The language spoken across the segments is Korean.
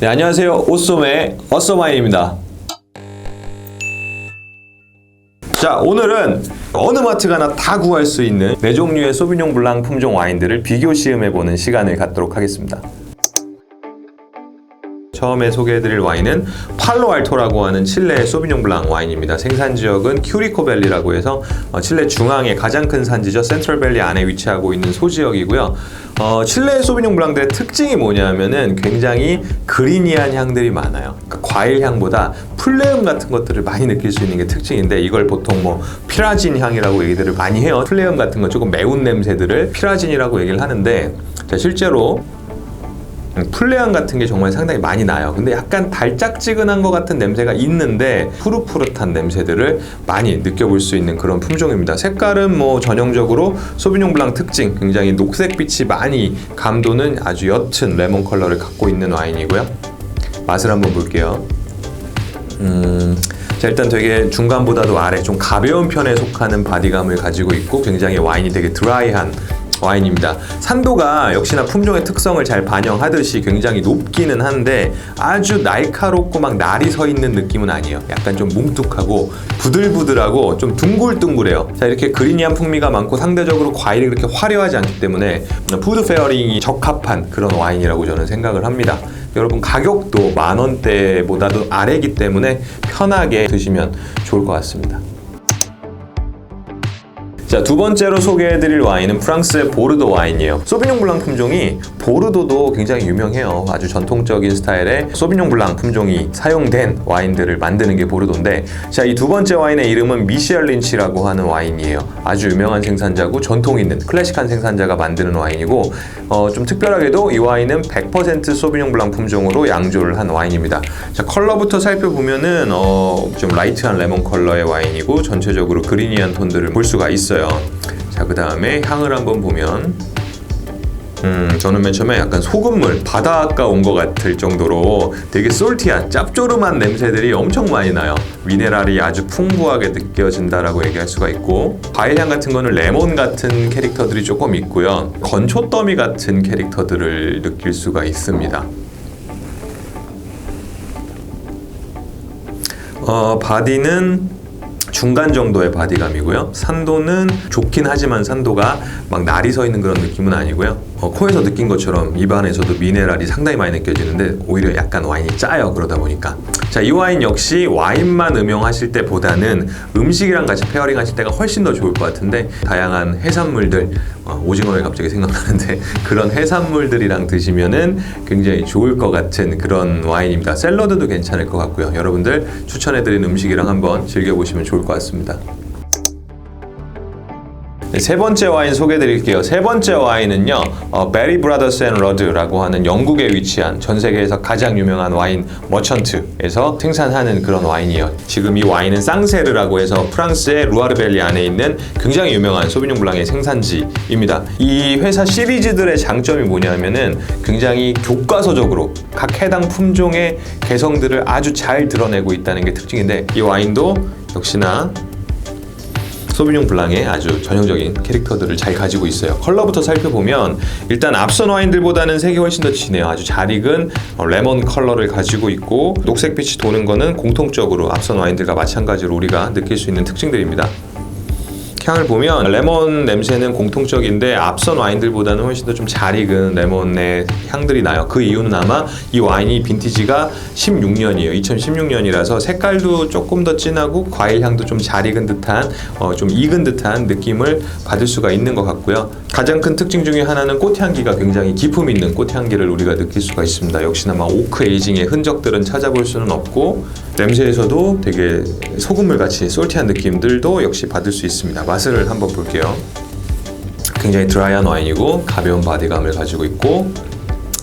네, 안녕하세요. 오쏘의 어쏘마인입니다. 자, 오늘은 어느 마트 가나 다 구할 수 있는 네 종류의 소비뇽 블랑 품종 와인들을 비교 시음해 보는 시간을 갖도록 하겠습니다. 처음에 소개해드릴 와인은 팔로알토라고 하는 칠레의 소비뇽 블랑 와인입니다. 생산 지역은 큐리코밸리라고 해서 어, 칠레 중앙의 가장 큰 산지죠. 센트럴밸리 안에 위치하고 있는 소지역이고요. 어, 칠레의 소비뇽 블랑들의 특징이 뭐냐면은 굉장히 그리니한 향들이 많아요. 그러니까 과일 향보다 플레음 같은 것들을 많이 느낄 수 있는 게 특징인데 이걸 보통 뭐 피라진 향이라고 얘기들을 많이 해요. 플레음 같은 거 조금 매운 냄새들을 피라진이라고 얘기를 하는데 자, 실제로 플레향 같은 게 정말 상당히 많이 나요. 근데 약간 달짝지근한 것 같은 냄새가 있는데 푸릇푸릇한 냄새들을 많이 느껴볼 수 있는 그런 품종입니다. 색깔은 뭐 전형적으로 소비뇽 블랑 특징, 굉장히 녹색빛이 많이 감도는 아주 옅은 레몬 컬러를 갖고 있는 와인이고요. 맛을 한번 볼게요. 음, 자 일단 되게 중간보다도 아래 좀 가벼운 편에 속하는 바디감을 가지고 있고 굉장히 와인이 되게 드라이한 와인입니다. 산도가 역시나 품종의 특성을 잘 반영하듯이 굉장히 높기는 한데 아주 날카롭고 막 날이 서 있는 느낌은 아니에요. 약간 좀 뭉툭하고 부들부들하고 좀 둥글둥글해요. 자 이렇게 그리니한 풍미가 많고 상대적으로 과일이 그렇게 화려하지 않기 때문에 푸드 페어링이 적합한 그런 와인이라고 저는 생각을 합니다. 여러분 가격도 만 원대보다도 아래기 때문에 편하게 드시면 좋을 것 같습니다. 자, 두 번째로 소개해드릴 와인은 프랑스의 보르도 와인이에요. 소비뇽 블랑 품종이 보르도도 굉장히 유명해요. 아주 전통적인 스타일의 소비뇽 블랑 품종이 사용된 와인들을 만드는 게 보르도인데, 자, 이 두 번째 와인의 이름은 미셸 린치라고 하는 와인이에요. 아주 유명한 생산자고 전통 있는 클래식한 생산자가 만드는 와인이고, 어, 좀 특별하게도 이 와인은 100% 소비뇽 블랑 품종으로 양조를 한 와인입니다. 자, 컬러부터 살펴보면은 어, 좀 라이트한 레몬 컬러의 와인이고 전체적으로 그리니한 톤들을 볼 수가 있어요. 자, 그 다음에 향을 한번 보면 음, 저는 맨 처음에 약간 소금물, 바닷가 온 것 같을 정도로 되게 솔티한, 짭조름한 냄새들이 엄청 많이 나요. 미네랄이 아주 풍부하게 느껴진다라고 얘기할 수가 있고, 과일향 같은 거는 레몬 같은 캐릭터들이 조금 있고요. 건초더미 같은 캐릭터들을 느낄 수가 있습니다. 어, 바디는 중간 정도의 바디감이고요. 산도는 좋긴 하지만 산도가 막 날이 서 있는 그런 느낌은 아니고요. 어, 코에서 느낀 것처럼 입안에서도 미네랄이 상당히 많이 느껴지는데 오히려 약간 와인이 짜요. 그러다 보니까. 자, 이 와인 역시 와인만 음용하실 때보다는 음식이랑 같이 페어링 하실 때가 훨씬 더 좋을 것 같은데 다양한 해산물들, 어, 오징어가 갑자기 생각나는데 그런 해산물들이랑 드시면은 굉장히 좋을 것 같은 그런 와인입니다. 샐러드도 괜찮을 것 같고요. 여러분들 추천해드린 음식이랑 한번 즐겨보시면 좋을 것 같습니다. 네, 세 번째 와인 소개드릴게요. 세 번째 와인은요, 어, 베리 브라더스 앤 러드라고 하는 영국에 위치한 전 세계에서 가장 유명한 와인 머천트에서 생산하는 그런 와인이에요. 지금 이 와인은 쌍세르라고 해서 프랑스의 루아르벨리 안에 있는 굉장히 유명한 소비뇽 블랑의 생산지입니다. 이 회사 시리즈들의 장점이 뭐냐면은 굉장히 교과서적으로 각 해당 품종의 개성들을 아주 잘 드러내고 있다는 게 특징인데 이 와인도 역시나 소비뇽 블랑의 아주 전형적인 캐릭터들을 잘 가지고 있어요. 컬러부터 살펴보면 일단 앞선 와인들보다는 색이 훨씬 더 진해요. 아주 잘 익은 어, 레몬 컬러를 가지고 있고 녹색빛이 도는 거는 공통적으로 앞선 와인들과 마찬가지로 우리가 느낄 수 있는 특징들입니다. 향을 보면 레몬 냄새는 공통적인데 앞선 와인들보다는 훨씬 더 좀 잘 익은 레몬의 향들이 나요. 그 이유는 아마 이 와인이 빈티지가 16년이에요. 2016년이라서 색깔도 조금 더 진하고 과일 향도 좀 잘 익은 듯한 어, 좀 익은 듯한 느낌을 받을 수가 있는 것 같고요. 가장 큰 특징 중에 하나는 꽃향기가 굉장히 기품 있는 꽃향기를 우리가 느낄 수가 있습니다. 역시나 막 오크 에이징의 흔적들은 찾아볼 수는 없고 냄새에서도 되게 소금물 같이 솔티한 느낌들도 역시 받을 수 있습니다. 맛을 한번 볼게요. 굉장히 드라이한 와인이고 가벼운 바디감을 가지고 있고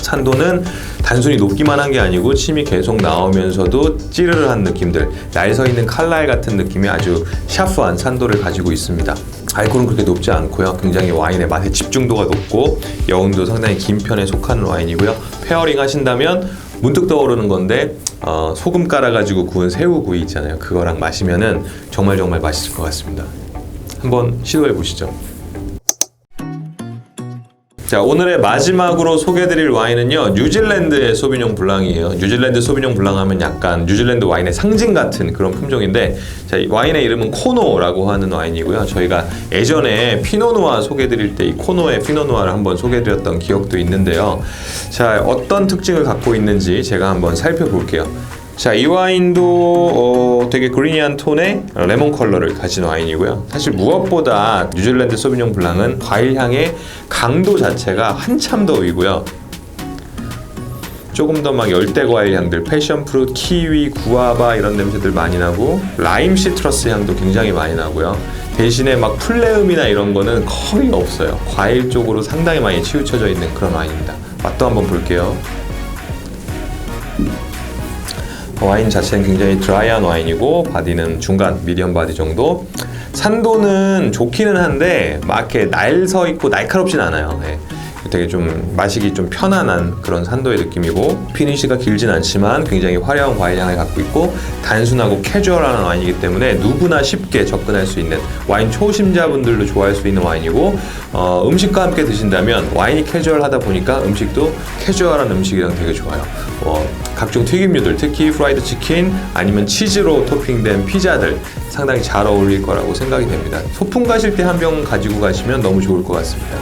산도는 단순히 높기만 한 게 아니고 침이 계속 나오면서도 찌르르한 느낌들 날 서 있는 칼날 같은 느낌이 아주 샤프한 산도를 가지고 있습니다. 알코올은 그렇게 높지 않고요. 굉장히 와인의 맛의 집중도가 높고 여운도 상당히 긴 편에 속하는 와인이고요. 페어링 하신다면 문득 떠오르는 건데 어, 소금 깔아가지고 구운 새우구이 있잖아요. 그거랑 마시면은 정말 정말 맛있을 것 같습니다. 한번 시도해 보시죠. 자 오늘의 마지막으로 소개드릴 와인은요 뉴질랜드의 소비뇽 블랑이에요. 뉴질랜드 소비뇽 블랑 하면 약간 뉴질랜드 와인의 상징 같은 그런 품종인데 자, 이 와인의 이름은 코노라고 하는 와인이고요. 저희가 예전에 피노누아 소개드릴 때 이 코노의 피노누아를 한번 소개드렸던 기억도 있는데요. 자 어떤 특징을 갖고 있는지 제가 한번 살펴볼게요. 자, 이 와인도 어, 되게 그리니한 톤의 레몬 컬러를 가진 와인이고요. 사실 무엇보다 뉴질랜드 소비뇽 블랑은 과일 향의 강도 자체가 한참 더 위고요. 조금 더 막 열대 과일 향들, 패션 프루트, 키위, 구아바 이런 냄새들 많이 나고 라임 시트러스 향도 굉장히 많이 나고요. 대신에 막 플레음이나 이런 거는 거의 없어요. 과일 쪽으로 상당히 많이 치우쳐져 있는 그런 와인입니다. 맛도 한번 볼게요. 와인 자체는 굉장히 드라이한 와인이고 바디는 중간 미디엄 바디 정도 산도는 좋기는 한데 막 이렇게 날서 있고 날카롭진 않아요 예. 되게 좀 마시기 좀 편안한 그런 산도의 느낌이고 피니시가 길진 않지만 굉장히 화려한 과일 향을 갖고 있고 단순하고 캐주얼한 와인이기 때문에 누구나 쉽게 접근할 수 있는 와인 초심자분들도 좋아할 수 있는 와인이고 어, 음식과 함께 드신다면 와인이 캐주얼하다 보니까 음식도 캐주얼한 음식이랑 되게 좋아요. 어, 각종 튀김류들 특히 프라이드 치킨 아니면 치즈로 토핑된 피자들 상당히 잘 어울릴 거라고 생각이 됩니다. 소풍 가실 때 한 병 가지고 가시면 너무 좋을 것 같습니다.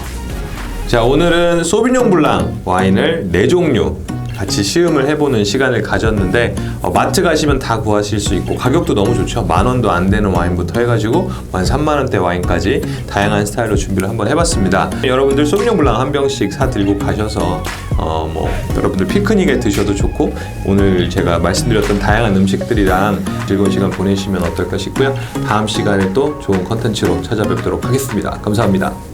자 오늘은 소비뇽 블랑 와인을 네 종류 같이 시음을 해보는 시간을 가졌는데 어, 마트 가시면 다 구하실 수 있고 가격도 너무 좋죠. 만 원도 안 되는 와인부터 해가지고 한 3만 원대 와인까지 다양한 스타일로 준비를 한번 해봤습니다. 여러분들 소비뇽 블랑 한 병씩 사 들고 가셔서 어 뭐 여러분들 피크닉에 드셔도 좋고 오늘 제가 말씀드렸던 다양한 음식들이랑 즐거운 시간 보내시면 어떨까 싶고요. 다음 시간에 또 좋은 컨텐츠로 찾아뵙도록 하겠습니다. 감사합니다